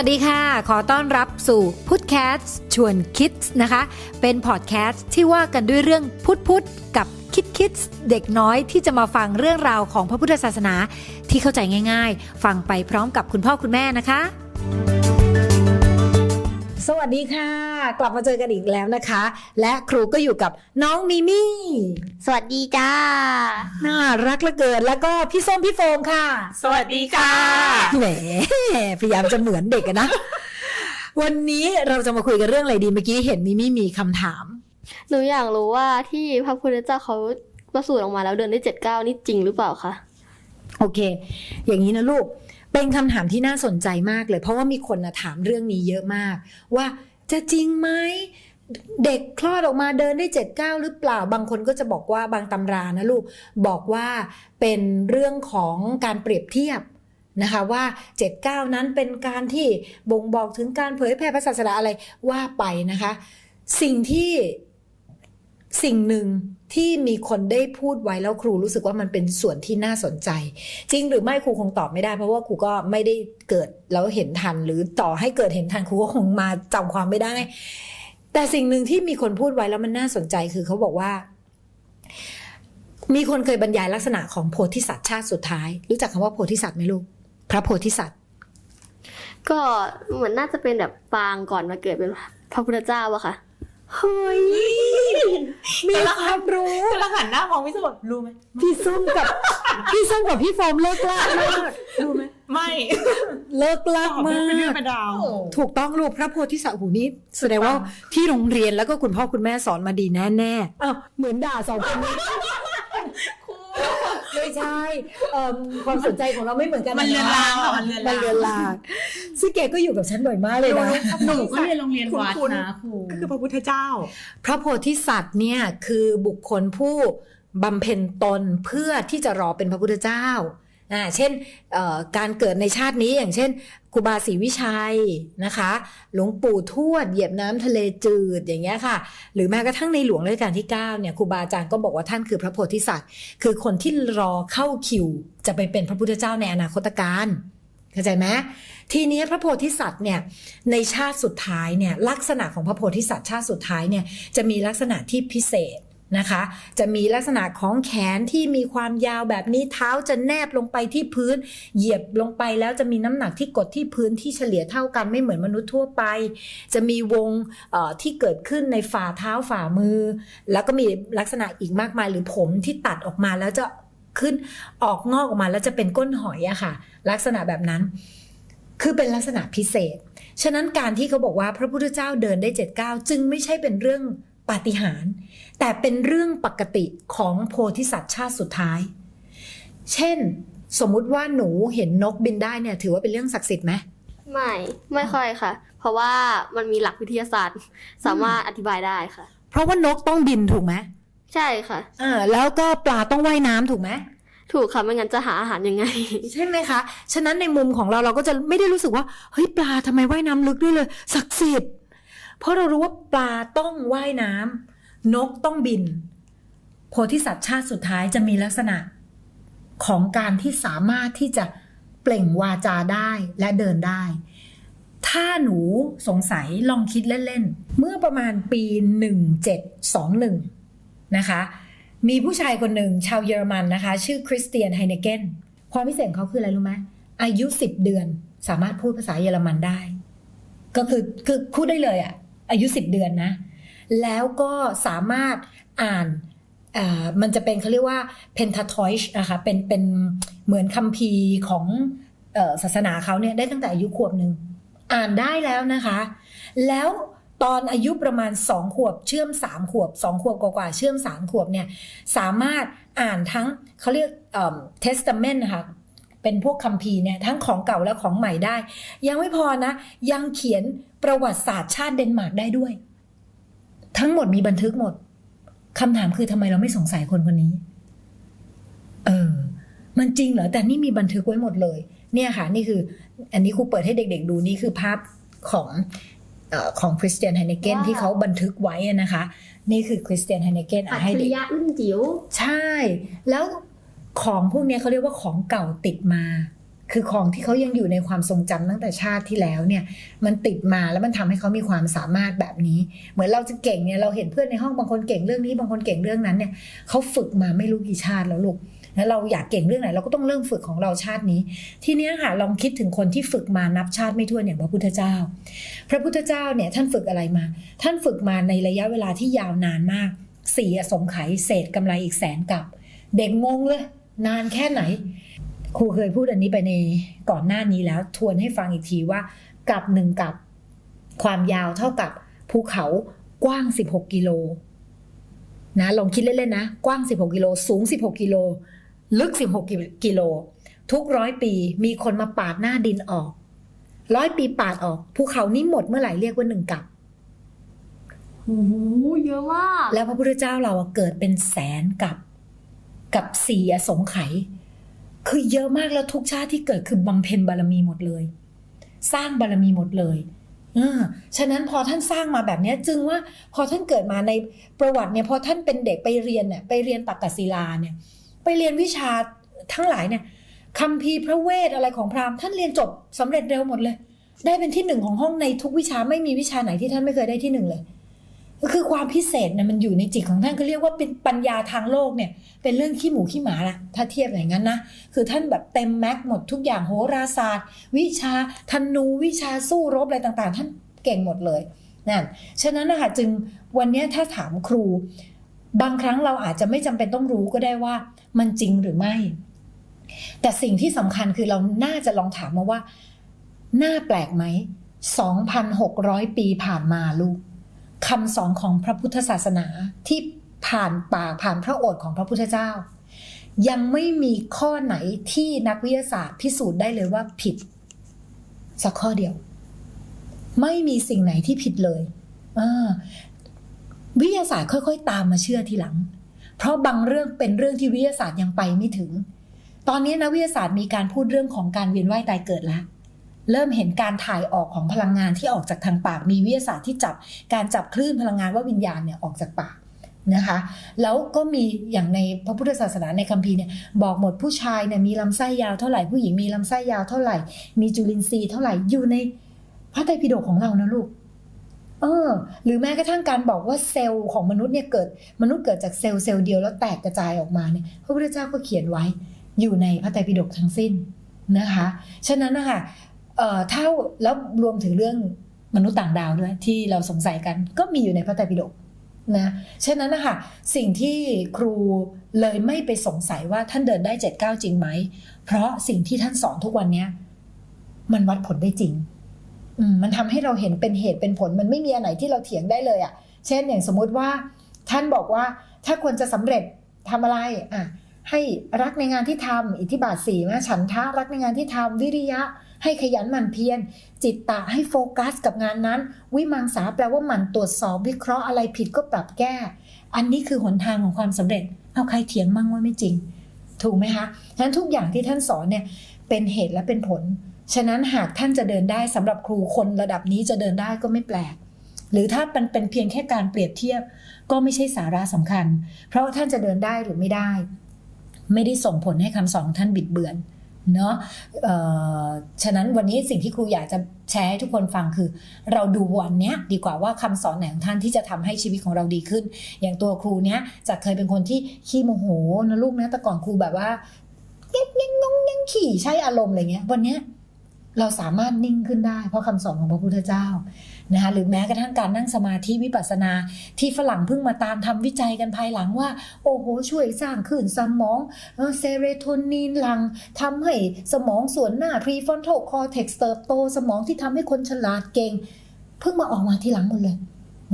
วัสดีค่ะ ขอต้อนรับสู่พุทแคสชวนคิดนะคะ เป็นพอดแคสต์ที่ว่ากันด้วยเรื่องพุทพุทกับคิดคิดเด็กน้อยที่จะมาฟังเรื่องราวของพระพุทธศาสนาที่เข้าใจง่าย ๆ ฟังไปพร้อมกับคุณพ่อคุณแม่นะคะ วัสดีค่ะ กลับมาเจอกันอีกแล้วนะคะ และครูก็อยู่กับน้องมิมี่ สวัสดีจ้า น่ารักเหลือเกินแล้วก็พี่ส้มพี่โฟมค่ะ สวัสดีค่ะ แหมพยายามจะเหมือนเด็กอะนะ วันนี้เราจะมาคุยกันเรื่องอะไรดีเมื่อกี้เห็นมิมี่มีคำถาม หนูอยากรู้ว่าที่พระพุทธเจ้าเขาประสูติออกมาแล้วเดินได้เจ็ดเก้านี่จริงหรือเปล่าคะ โอเค อย่างนี้นะลูก เป็นคำถามที่น่าสนใจมากเลย เพราะว่ามีคนนะถามเรื่องนี้เยอะมาก ว่าจะจริงไหมเด็กคลอดออกมาเดินได้เจ็ดเก้าหรือเปล่า บางคนก็จะบอกว่าบางตำรานะลูกบอกว่าเป็นเรื่องของการเปรียบเทียบนะคะว่า 79 นั้นเป็นการที่บ่งบอกถึงการเผยแพร่พระศาสนาอะไรว่าไปนะคะ สิ่งที่ สิ่งหนึ่งที่มีคนได้พูดไว้แล้วครูรู้สึกว่ามันเป็นส่วนที่น่าสนใจ จริงหรือไม่ครูคงตอบไม่ได้ เพราะว่าครูก็ไม่ได้เกิดแล้วเห็นทัน หรือต่อให้เกิดเห็นทันครูก็คงมาจำความไม่ได้ แต่สิ่งหนึ่งที่มีคนพูดไว้แล้วมันน่าสนใจคือเขาบอกว่า มีคนเคยบรรยายลักษณะของโพธิสัตว์ชาติสุดท้าย รู้จักคำว่าโพธิสัตว์ไหมลูกพระโพธิสัตว์ ก็เหมือนน่าจะเป็นแบบปางก่อนมาเกิดเป็นพระพุทธเจ้าอะค่ะ เฮ้ย มีความรู้กำลังหันหน้ามองพี่สมรู้ไหมพี่ส้มกับ พี่ส้มกับพี่โฟมเลิกลากมากรู้ไหมไม่เลิกลากมาเป็นเรื่องกเป็นราวถูกต้องลูกพระโพธิสัตว์หูนี้แสดงว่าที่โรงเรียนแล้วก็คุณพ่อคุณแม่สอนมาดีแน่แน่ๆอ้าวเหมือนด่าสองคนนี้ไม่ใช่เอิ่มความสนใจของเราไม่เหมือนกันมันเรือนรางค่ะมันเรือนมันรางเรือนราง ซึ่งแกก็อยู่กับฉันบ่อยมากเลยนะ หนูก็เรียนโรงเรียนวัดนะครูก็คือพระพุทธเจ้า พระโพธิสัตว์เนี่ยคือบุคคลผู้บำเพ็ญตนเพื่อที่จะรอเป็นพระพุทธเจ้าอ่าเช่นเอ่อการเกิดในชาตินี้อย่างเช่นครูบาศรีวิชัยนะคะ หลวงปู่ทวดเหยียบน้ำทะเลจืดอย่างเงี้ยค่ะ หรือแม้กระทั่งในหลวงรัชกาลที่9เนี่ยครูบาอาจารย์ก็บอกว่าท่านคือพระโพธิสัตว์ คือคนที่รอเข้าคิวจะไปเป็นพระพุทธเจ้าในอนาคตการ เข้าใจไหมทีนี้พระโพธิสัตว์เนี่ยในชาติสุดท้ายเนี่ยลักษณะของพระโพธิสัตว์ชาติสุดท้ายเนี่ยจะมีลักษณะที่พิเศษนะคะ จะมีลักษณะของแขนที่มีความยาวแบบนี้เท้าจะแนบลงไปที่พื้น เหยียบลงไปแล้วจะมีน้ำหนักที่กดที่พื้นที่เฉลี่ยเท่ากันไม่เหมือนมนุษย์ทั่วไป จะมีวงที่เกิดขึ้นในฝ่าเท้าฝ่ามือ แล้วก็มีลักษณะอีกมากมายหรือผมที่ตัดออกมาแล้วจะ ขึ้นออกงอกออกมาแล้วจะเป็นก้นหอยอะค่ะ ลักษณะแบบนั้น คือเป็นลักษณะพิเศษ ฉะนั้นการที่เขาบอกว่าพระพุทธเจ้าเดินได้เจ็ดเก้าจึงไม่ใช่เป็นเรื่องปาฏิหาริย์แต่เป็นเรื่องปกติของโพธิสัตว์ชาติสุดท้าย เช่น สมมุติว่าหนูเห็นนกบินได้เนี่ย ถือว่าเป็นเรื่องศักดิ์สิทธิ์ไหมไม่ไม่ค่อยค่ะ เพราะว่ามันมีหลักวิทยาศาสตร์ สามารถอธิบายได้ค่ะ เพราะว่านกต้องบินถูกไหม ใช่ค่ะอ่าแล้วก็ปลาต้องว่ายน้ำถูกไหมถูกค่ะไม่งั้นจะหาอาหารยังไง ใช่ไหมคะ ฉะนั้นในมุมของเราเราก็จะไม่ได้รู้สึกว่าเฮ้ยปลาทำไมว่ายน้ำลึกด้วยเลยศักดิ์สิทธิ์เพราะเรารู้ว่าปลาต้องว่ายน้ำนกต้องบิน โพธิสัตว์ชาติสุดท้ายจะมีลักษณะ ของการที่สามารถที่จะเปล่งวาจาได้และเดินได้ ถ้าหนูสงสัยลองคิดเล่น ๆ เมื่อประมาณปี 1721 นะคะ มีผู้ชายคนหนึ่งชาวเยอรมันนะคะ ชื่อคริสเตียนไฮเนเกนความพิเศษของเขาคืออะไรรู้ไหมอายุ10เดือนสามารถพูดภาษาเยอรมันได้ ก็คือคือพูดได้เลยอะอายุ10เดือนนะ แล้วก็สามารถอ่านมันจะเป็นเขาเรียกว่าเพนทาทอยช์นะคะเป็นเป็นเหมือนคัมภีร์ของศาสนาเขาเนี่ยได้ตั้งแต่อายุขวบหนึ่ง อ่านได้แล้วนะคะ แล้ว ตอนอายุประมาณ 2 ขวบเชื่อม 3 ขวบ 2 ขวบกว่าๆเชื่อม 3 ขวบเนี่ยสามารถอ่านทั้งเขาเรียกเทสต a เมนต์นะคะเป็นพวกคัมภีร์เนี่ยทั้งของเก่าและของใหม่ได้ ยังไม่พอนะ ยังเขียนประวัติศาสตร์ชาติเดนมาร์กได้ด้วย ทั้งหมดมีบันทึกหมดคำถามคือทำไมเราไม่สงสัยคนคนนี้ เออ มันจริงเหรอ แต่นี่มีบันทึกไว้หมดเลย เนี่ยค่ะ นี่คือ อันนี้ครูเปิดให้เด็ก ๆ ดูนี่คือภาพของ ของคริสเตียนไฮเนเกนว้าวที่เขาบันทึกไว้อะนะคะ นี่คือคริสเตียนไฮเนเกนอัจให้ฉเด็ริกยะรุ่นจิ๋วใช่ แล้วของพวกเนี้ยเขาเรียกว่าของเก่าติดมา คือของที่เขายังอยู่ในความทรงจำตั้งแต่ชาติที่แล้วเนี่ย มันติดมาแล้วมันทำให้เขามีความสามารถแบบนี้ เหมือนเราจะเก่งเนี่ยเราเห็นเพื่อนในห้องบางคนเก่งเรื่องนี้บางคนเก่งเรื่องนั้นเนี่ยเขาฝึกมาไม่รู้กี่ชาติแล้วลูก แล้วเราอยากเก่งเรื่องไหนเราก็ต้องเริ่มฝึกของเราชาตินี้ ทีนี้ค่ะลองคิดถึงคนที่ฝึกมานับชาติไม่ถ้วนอย่างพระพุทธเจ้า พระพุทธเจ้าเนี่ยท่านฝึกอะไรมา ท่านฝึกมาในระยะเวลาที่ยาวนานมากสี่อสงไขยเศษกำไรอีกแสนกับ เด็กงงเลย นานแค่ไหน ครูเคยพูดอันนี้ไปในก่อนหน้านี้แล้ว ทวนให้ฟังอีกทีว่ากับหนึ่งกับ ความยาวเท่ากับภูเขากว้าง 16 กิโลนะลองคิดเล่นๆนะ กว้าง 16 กิโล สูง 16 กิโล ลึก 16 กิโล ทุกร้อยปีมีคนมาปาดหน้าดินออก ร้อยปีปาดออกภูเขานี้หมดเมื่อไหร่เรียกว่าหนึ่งกับโอ้โหเยอะมาก แล้วพระพุทธเจ้าเราอะเกิดเป็นแสนกับ กับสี่อสงไขยคือเยอะมากแล้วทุกชาติที่เกิดคือบำเพ็ญบารมีหมดเลย สร้างบารมีหมดเลยเออฉะนั้นพอท่านสร้างมาแบบเนี้ยจึงว่าพอท่านเกิดมาในประวัติเนี่ยพอท่านเป็นเด็กไปเรียนเนี่ยไปเรียนตักกศิลาเนี่ย ไปเรียนวิชาทั้งหลายเนี่ยคำพีร์พระเวทอะไรของพราหมณ์ท่านเรียนจบสำเร็จเร็วหมดเลย ได้เป็นที่หนึ่งของห้องในทุกวิชาไม่มีวิชาไหนที่ท่านไม่เคยได้ที่หนึ่งเลยก็คือความพิเศษเนี่ยมันอยู่ในจิตของท่านก็เรียกว่าเป็นปัญญาทางโลกเนี่ย เป็นเรื่องขี้หมูขี้หมาละถ้าเทียบอย่างนั้นนะ คือท่านแบบเต็มแม็กซ์หมดทุกอย่างโหราศาสตร์ วิชาธนูวิชาสู้รบอะไรต่างๆ ท่านเก่งหมดเลยนั่นฉะนั้นนะคะจึงวันนี้ถ้าถามครู บางครั้งเราอาจจะไม่จำเป็นต้องรู้ก็ได้ว่า มันจริงหรือไม่ แต่สิ่งที่สำคัญคือเราน่าจะลองถามมาว่าน่าแปลกไหม 2,600 ปีผ่านมาลูกคำสอนของพระพุทธศาสนาที่ผ่านปากผ่านพระโอษฐ์ของพระพุทธเจ้า ยังไม่มีข้อไหนที่นักวิทยาศาสตร์พิสูจน์ได้เลยว่าผิด สักข้อเดียว ไม่มีสิ่งไหนที่ผิดเลยอ่าวิทยาศาสตร์ค่อย ๆ ตามมาเชื่อทีหลัง เพราะบางเรื่องเป็นเรื่องที่วิทยาศาสตร์ยังไปไม่ถึง ตอนนี้นักวิทยาศาสตร์มีการพูดเรื่องของการเวียนว่ายตายเกิดแล้วเริ่มเห็นการถ่ายออกของพลังงานที่ออกจากทางปาก มีวิทยาศาสตร์ที่จับการจับคลื่นพลังงานว่าวิญญาณเนี่ยออกจากปากนะคะ แล้วก็มีอย่างในพระพุทธศาสนาในคัมภีร์เนี่ยบอกหมดผู้ชายเนี่ยมีลำไส้ยาวเท่าไหร่ผู้หญิงมีลำไส้ยาวเท่าไหร่ มีจุลินทรีย์เท่าไหร่อยู่ในพระไตรปิฎกของเรานะลูก เออ หรือแม้กระทั่งการบอกว่าเซลล์ของมนุษย์เนี่ยเกิด มนุษย์เกิดจากเซลล์เซลล์เดียวแล้วแตกกระจายออกมาเนี่ยพระพุทธเจ้าก็เขียนไว้อยู่ในพระไตรปิฎกทั้งสิ้นนะคะ ฉะนั้นนะคะเอ่อถ้าแล้วรวมถึงเรื่องมนุษย์ต่างดาวด้วยที่เราสงสัยกันก็มีอยู่ในพระไตรปิฎกนะ ฉะนั้นนะคะสิ่งที่ครูเลยไม่ไปสงสัยว่าท่านเดินได้เจ็ดเก้าจริงไหม เพราะสิ่งที่ท่านสอนทุกวันเนี้ยมันวัดผลได้จริง มันทำให้เราเห็นเป็นเหตุเป็นผล มันไม่มีอันไหนที่เราเถียงได้เลยอะ่ะ เช่นอย่างสมมุติว่า ท่านบอกว่าถ้าควรจะสำเร็จทำอะไรอะให้รักในงานที่ทำอิทธิบาทสี่นะฉันทะรักในงานที่ทำวิริยะ ให้ขยันหมั่นเพียรจิตตะให้โฟกัสกับงานนั้น วิมังสาแปลว่าหมั่นตรวจสอบวิเคราะห์อะไรผิดก็ปรับแก้ อันนี้คือหนทางของความสำเร็จ เอาใครเถียงมั่งว่าไม่จริง ถูกไหมคะฉะนั้นทุกอย่างที่ท่านสอนเนี่ยเป็นเหตุและเป็นผล ฉะนั้นหากท่านจะเดินได้สำหรับครูคนระดับนี้จะเดินได้ก็ไม่แปลก หรือถ้ามันเป็นเพียงแค่การเปรียบเทียบก็ไม่ใช่สาระสำคัญ เพราะท่านจะเดินได้หรือไม่ได้ ไม่ได้ส่งผลให้คำสอนของท่านบิดเบือนเนาะฉะนั้นวันนี้สิ่งที่ครูอยากจะแชร์ให้ทุกคนฟังคือ เราดูวันเนี้ยดีกว่าว่าคำสอนไหนของท่านที่จะทำให้ชีวิตของเราดีขึ้น อย่างตัวครูเนี้ยจากเคยเป็นคนที่ขี้โมโหนะลูกนะแต่ก่อนครูแบบว่าเงี้ยเงี้ยงงเงี้ยขี่ใช้อารมณ์อะไรเงี้ยวันเนี้ย เราสามารถนิ่งขึ้นได้ เพราะคำสอนของพระพุทธเจ้านะคะหรือแม้กระทั่งการนั่งสมาธิวิปัสสนา ที่ฝรั่งเพิ่งมาตามทำวิจัยกันภายหลังว่า โอ้โห ช่วยสร้างคลื่นสมองเอ่อเซโรโทนินหลังทำให้สมองส่วนหน้า prefrontal cortex เติบโต สมองที่ทำให้คนฉลาดเก่ง เพิ่งมาออกมาทีหลังหมดเลย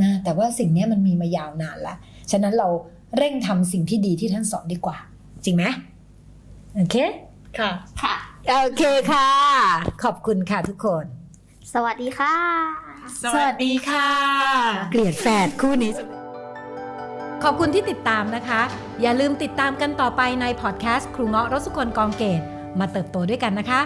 นะแต่ว่าสิ่งเนี้ยมันมีมายาวนานละฉะนั้นเราเร่งทำสิ่งที่ดีที่ท่านสอนดีกว่า จริงไหมโอเค ค่ะค่ะ โอเคค่ะ ขอบคุณค่ะทุกคน สวัสดีค่ะ สวัสดีค่ะ เกลียดแฝดคู่นี้ ขอบคุณที่ติดตามนะคะ อย่าลืมติดตามกันต่อไปในพอดแคสต์ครูเงาะรสุคนกองเกตมาเติบโตด้วยกันนะคะ